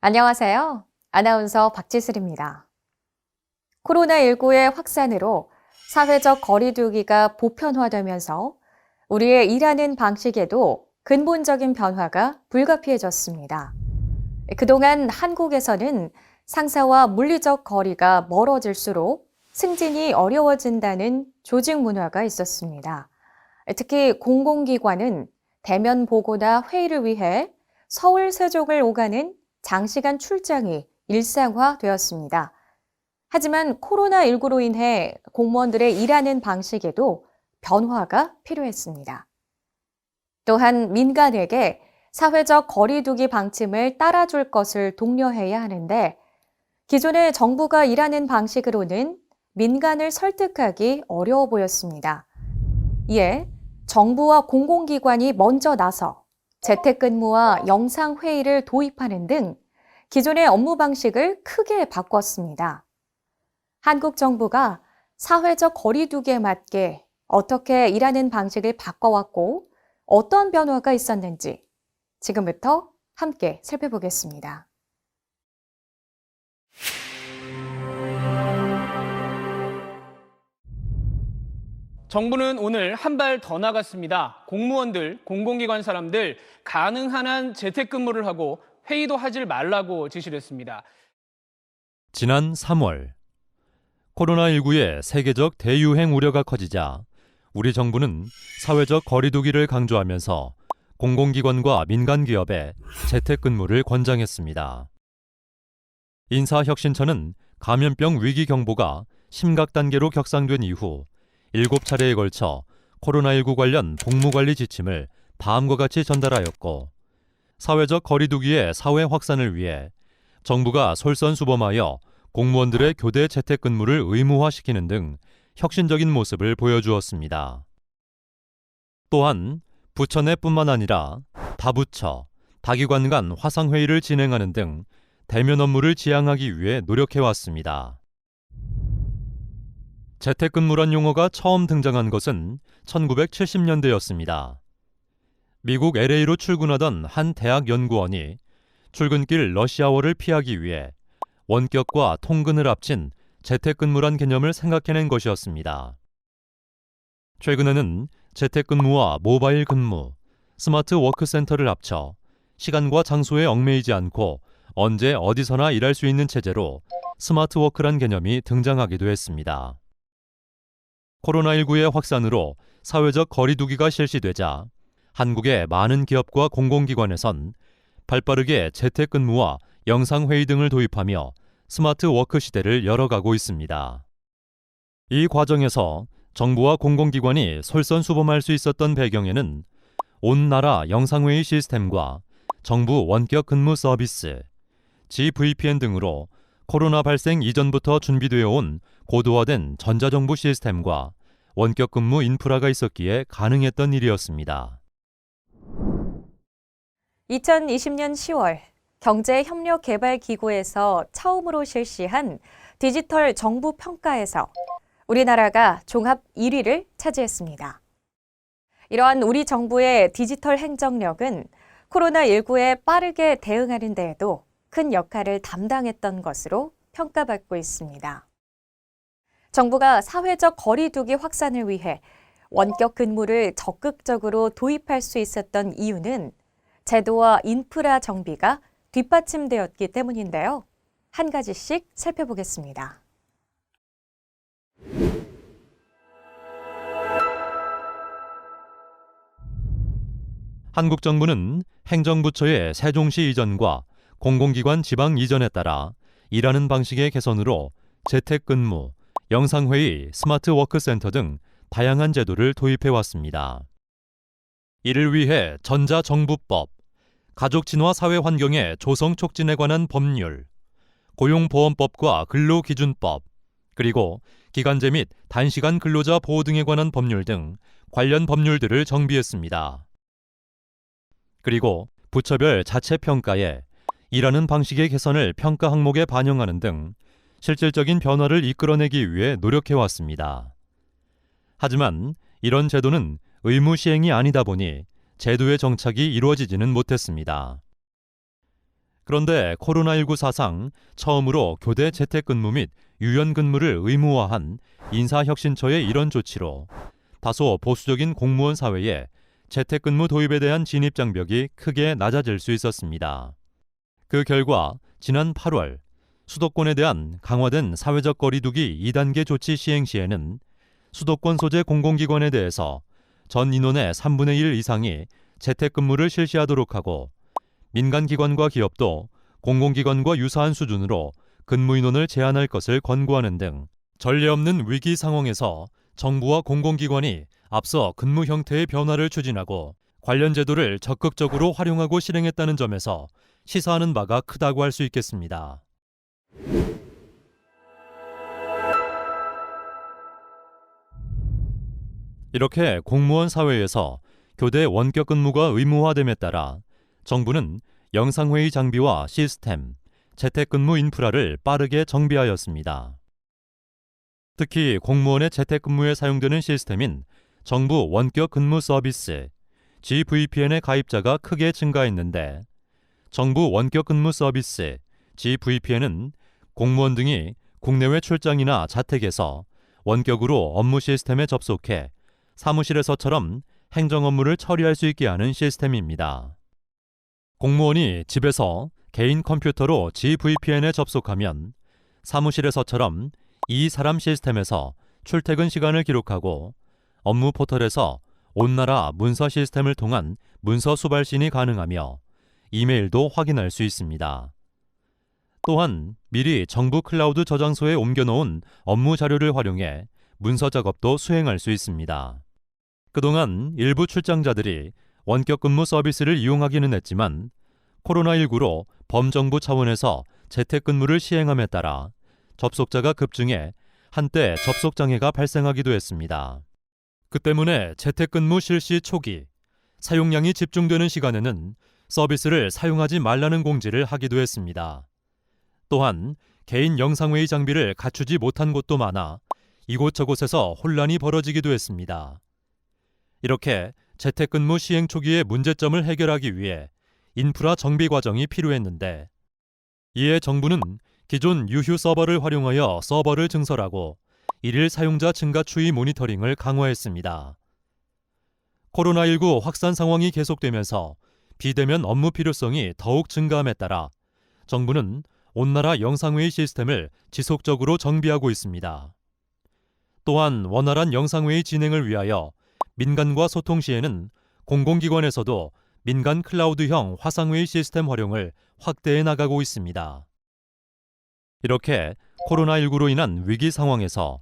안녕하세요. 아나운서 박지슬입니다. 코로나19의 확산으로 사회적 거리두기가 보편화되면서 우리의 일하는 방식에도 근본적인 변화가 불가피해졌습니다. 그동안 한국에서는 상사와 물리적 거리가 멀어질수록 승진이 어려워진다는 조직 문화가 있었습니다. 특히 공공기관은 대면 보고나 회의를 위해 서울 세종을 오가는 장시간 출장이 일상화되었습니다. 하지만 코로나19로 인해 공무원들의 일하는 방식에도 변화가 필요했습니다. 또한 민간에게 사회적 거리두기 방침을 따라줄 것을 독려해야 하는데 기존의 정부가 일하는 방식으로는 민간을 설득하기 어려워 보였습니다. 이에 정부와 공공기관이 먼저 나서 재택근무와 영상회의를 도입하는 등 기존의 업무 방식을 크게 바꿨습니다. 한국 정부가 사회적 거리두기에 맞게 어떻게 일하는 방식을 바꿔왔고 어떤 변화가 있었는지 지금부터 함께 살펴보겠습니다. 정부는 오늘 한 발 더 나갔습니다. 공무원들, 공공기관 사람들 가능한 한 재택근무를 하고 회의도 하질 말라고 지시를 했습니다. 지난 3월 코로나19의 세계적 대유행 우려가 커지자 우리 정부는 사회적 거리두기를 강조하면서 공공기관과 민간 기업에 재택근무를 권장했습니다. 인사혁신처는 감염병 위기 경보가 심각 단계로 격상된 이후 7차례에 걸쳐 코로나19 관련 복무관리 지침을 다음과 같이 전달하였고 사회적 거리두기의 사회 확산을 위해 정부가 솔선수범하여 공무원들의 교대 재택근무를 의무화시키는 등 혁신적인 모습을 보여주었습니다. 또한 부처 내뿐만 아니라 다부처, 다기관 간 화상회의를 진행하는 등 대면 업무를 지향하기 위해 노력해왔습니다. 재택근무란 용어가 처음 등장한 것은 1970년대였습니다. 미국 LA로 출근하던 한 대학 연구원이 출근길 러시아워를 피하기 위해 원격과 통근을 합친 재택근무란 개념을 생각해낸 것이었습니다. 최근에는 재택근무와 모바일 근무, 스마트 워크센터를 합쳐 시간과 장소에 얽매이지 않고 언제 어디서나 일할 수 있는 체제로 스마트 워크란 개념이 등장하기도 했습니다. 코로나19의 확산으로 사회적 거리두기가 실시되자 한국의 많은 기업과 공공기관에선 발빠르게 재택근무와 영상회의 등을 도입하며 스마트 워크 시대를 열어가고 있습니다. 이 과정에서 정부와 공공기관이 솔선수범할 수 있었던 배경에는 온 나라 영상회의 시스템과 정부 원격 근무 서비스, GVPN 등으로 코로나 발생 이전부터 준비되어 온 고도화된 전자정부 시스템과 원격 근무 인프라가 있었기에 가능했던 일이었습니다. 2020년 10월 경제협력개발기구에서 처음으로 실시한 디지털 정부 평가에서 우리나라가 종합 1위를 차지했습니다. 이러한 우리 정부의 디지털 행정력은 코로나19에 빠르게 대응하는 데에도 큰 역할을 담당했던 것으로 평가받고 있습니다. 정부가 사회적 거리두기 확산을 위해 원격 근무를 적극적으로 도입할 수 있었던 이유는 제도와 인프라 정비가 뒷받침되었기 때문인데요. 한 가지씩 살펴보겠습니다. 한국 정부는 행정부처의 세종시 이전과 공공기관 지방 이전에 따라 일하는 방식의 개선으로 재택근무, 영상회의, 스마트 워크센터 등 다양한 제도를 도입해 왔습니다. 이를 위해 전자정부법, 가족 진화 사회 환경의 조성 촉진에 관한 법률, 고용보험법과 근로기준법, 그리고 기간제 및 단시간 근로자 보호 등에 관한 법률 등 관련 법률들을 정비했습니다. 그리고 부처별 자체 평가에 일하는 방식의 개선을 평가 항목에 반영하는 등 실질적인 변화를 이끌어내기 위해 노력해 왔습니다. 하지만 이런 제도는 의무 시행이 아니다 보니 제도의 정착이 이루어지지는 못했습니다. 그런데 코로나19 사상 처음으로 교대 재택근무 및 유연근무를 의무화한 인사혁신처의 이런 조치로 다소 보수적인 공무원 사회에 재택근무 도입에 대한 진입 장벽이 크게 낮아질 수 있었습니다. 그 결과 지난 8월 수도권에 대한 강화된 사회적 거리두기 2단계 조치 시행 시에는 수도권 소재 공공기관에 대해서 전 인원의 3분의 1 이상이 재택근무를 실시하도록 하고 민간기관과 기업도 공공기관과 유사한 수준으로 근무 인원을 제한할 것을 권고하는 등 전례 없는 위기 상황에서 정부와 공공기관이 앞서 근무 형태의 변화를 추진하고 관련 제도를 적극적으로 활용하고 실행했다는 점에서 시사하는 바가 크다고 할 수 있겠습니다. 이렇게 공무원 사회에서 교대 원격 근무가 의무화됨에 따라 정부는 영상회의 장비와 시스템, 재택근무 인프라를 빠르게 정비하였습니다. 특히 공무원의 재택근무에 사용되는 시스템인 정부 원격 근무 서비스 GVPN의 가입자가 크게 증가했는데 정부 원격 근무 서비스 GVPN은 공무원 등이 국내외 출장이나 자택에서 원격으로 업무 시스템에 접속해 사무실에서처럼 행정 업무를 처리할 수 있게 하는 시스템입니다. 공무원이 집에서 개인 컴퓨터로 GVPN에 접속하면 사무실에서처럼 이 사람 시스템에서 출퇴근 시간을 기록하고 업무 포털에서 온 나라 문서 시스템을 통한 문서 수발신이 가능하며 이메일도 확인할 수 있습니다. 또한 미리 정부 클라우드 저장소에 옮겨놓은 업무 자료를 활용해 문서 작업도 수행할 수 있습니다. 그동안 일부 출장자들이 원격 근무 서비스를 이용하기는 했지만 코로나19로 범정부 차원에서 재택근무를 시행함에 따라 접속자가 급증해 한때 접속 장애가 발생하기도 했습니다. 그 때문에 재택근무 실시 초기 사용량이 집중되는 시간에는 서비스를 사용하지 말라는 공지를 하기도 했습니다. 또한 개인 영상회의 장비를 갖추지 못한 곳도 많아 이곳저곳에서 혼란이 벌어지기도 했습니다. 이렇게 재택근무 시행 초기의 문제점을 해결하기 위해 인프라 정비 과정이 필요했는데 이에 정부는 기존 유휴 서버를 활용하여 서버를 증설하고 일일 사용자 증가 추이 모니터링을 강화했습니다. 코로나19 확산 상황이 계속되면서 비대면 업무 필요성이 더욱 증가함에 따라 정부는 온나라 영상회의 시스템을 지속적으로 정비하고 있습니다. 또한 원활한 영상회의 진행을 위하여 민간과 소통 시에는 공공기관에서도 민간 클라우드형 화상회의 시스템 활용을 확대해 나가고 있습니다. 이렇게 코로나19로 인한 위기 상황에서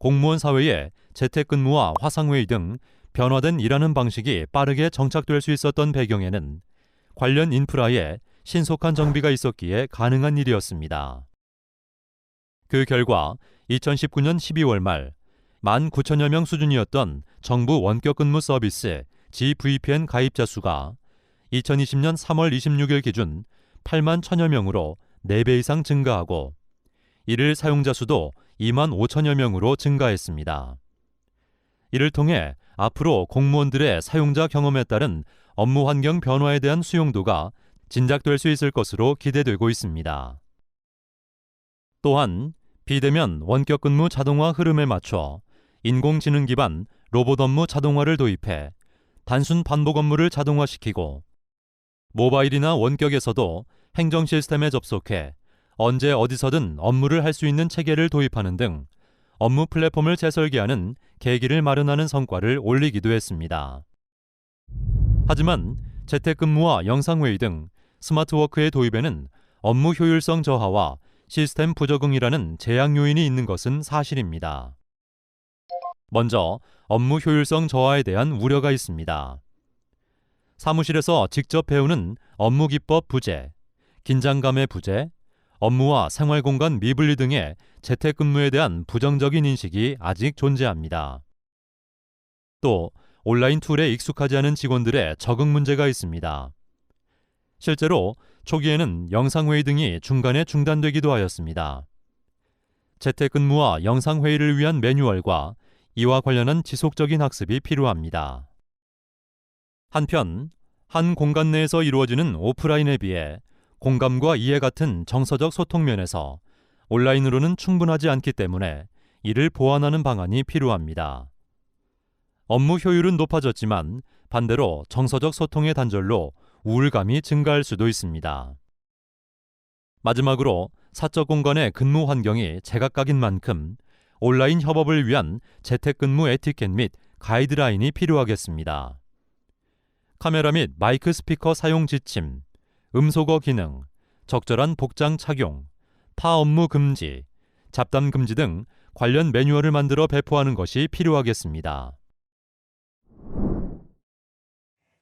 공무원 사회에 재택근무와 화상회의 등 변화된 일하는 방식이 빠르게 정착될 수 있었던 배경에는 관련 인프라에 신속한 정비가 있었기에 가능한 일이었습니다. 그 결과 2019년 12월 말 19,000여 명 수준이었던 정부 원격 근무 서비스 GVPN 가입자 수가 2020년 3월 26일 기준 8만 1,000여 명으로 4배 이상 증가하고 이를 사용자 수도 2만 5천여 명으로 증가했습니다. 이를 통해 앞으로 공무원들의 사용자 경험에 따른 업무 환경 변화에 대한 수용도가 진작될 수 있을 것으로 기대되고 있습니다. 또한 비대면 원격 근무 자동화 흐름에 맞춰 인공지능 기반 로봇 업무 자동화를 도입해 단순 반복 업무를 자동화시키고 모바일이나 원격에서도 행정 시스템에 접속해 언제 어디서든 업무를 할 수 있는 체계를 도입하는 등 업무 플랫폼을 재설계하는 계기를 마련하는 성과를 올리기도 했습니다. 하지만 재택근무와 영상회의 등 스마트워크의 도입에는 업무 효율성 저하와 시스템 부적응이라는 제약 요인이 있는 것은 사실입니다. 먼저 업무 효율성 저하에 대한 우려가 있습니다. 사무실에서 직접 배우는 업무 기법 부재, 긴장감의 부재, 업무와 생활 공간 미분리 등의 재택근무에 대한 부정적인 인식이 아직 존재합니다. 또 온라인 툴에 익숙하지 않은 직원들의 적응 문제가 있습니다. 실제로 초기에는 영상회의 등이 중간에 중단되기도 하였습니다. 재택근무와 영상회의를 위한 매뉴얼과 이와 관련한 지속적인 학습이 필요합니다. 한편, 한 공간 내에서 이루어지는 오프라인에 비해 공감과 이해 같은 정서적 소통 면에서 온라인으로는 충분하지 않기 때문에 이를 보완하는 방안이 필요합니다. 업무 효율은 높아졌지만 반대로 정서적 소통의 단절로 우울감이 증가할 수도 있습니다. 마지막으로 사적 공간의 근무 환경이 제각각인 만큼 온라인 협업을 위한 재택근무 에티켓 및 가이드라인이 필요하겠습니다. 카메라 및 마이크 스피커 사용 지침, 음소거 기능, 적절한 복장 착용, 타 업무 금지, 잡담 금지 등 관련 매뉴얼을 만들어 배포하는 것이 필요하겠습니다.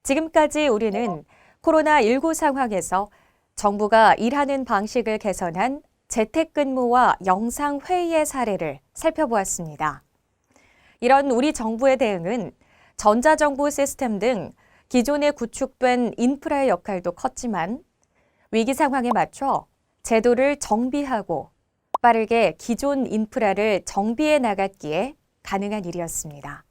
지금까지 우리는 코로나19 상황에서 정부가 일하는 방식을 개선한 재택근무와 영상회의의 사례를 살펴보았습니다. 이런 우리 정부의 대응은 전자정부 시스템 등 기존에 구축된 인프라의 역할도 컸지만 위기 상황에 맞춰 제도를 정비하고 빠르게 기존 인프라를 정비해 나갔기에 가능한 일이었습니다.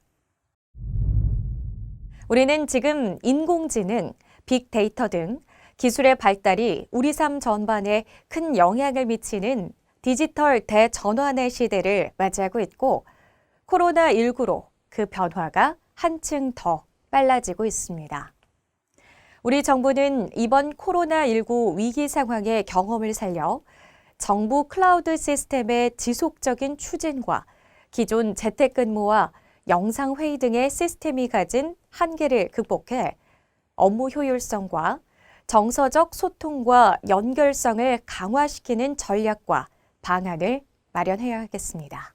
우리는 지금 인공지능, 빅데이터 등 기술의 발달이 우리 삶 전반에 큰 영향을 미치는 디지털 대전환의 시대를 맞이하고 있고 코로나19로 그 변화가 한층 더 빨라지고 있습니다. 우리 정부는 이번 코로나19 위기 상황의 경험을 살려 정부 클라우드 시스템의 지속적인 추진과 기존 재택근무와 영상회의 등의 시스템이 가진 한계를 극복해 업무 효율성과 정서적 소통과 연결성을 강화시키는 전략과 방안을 마련해야 하겠습니다.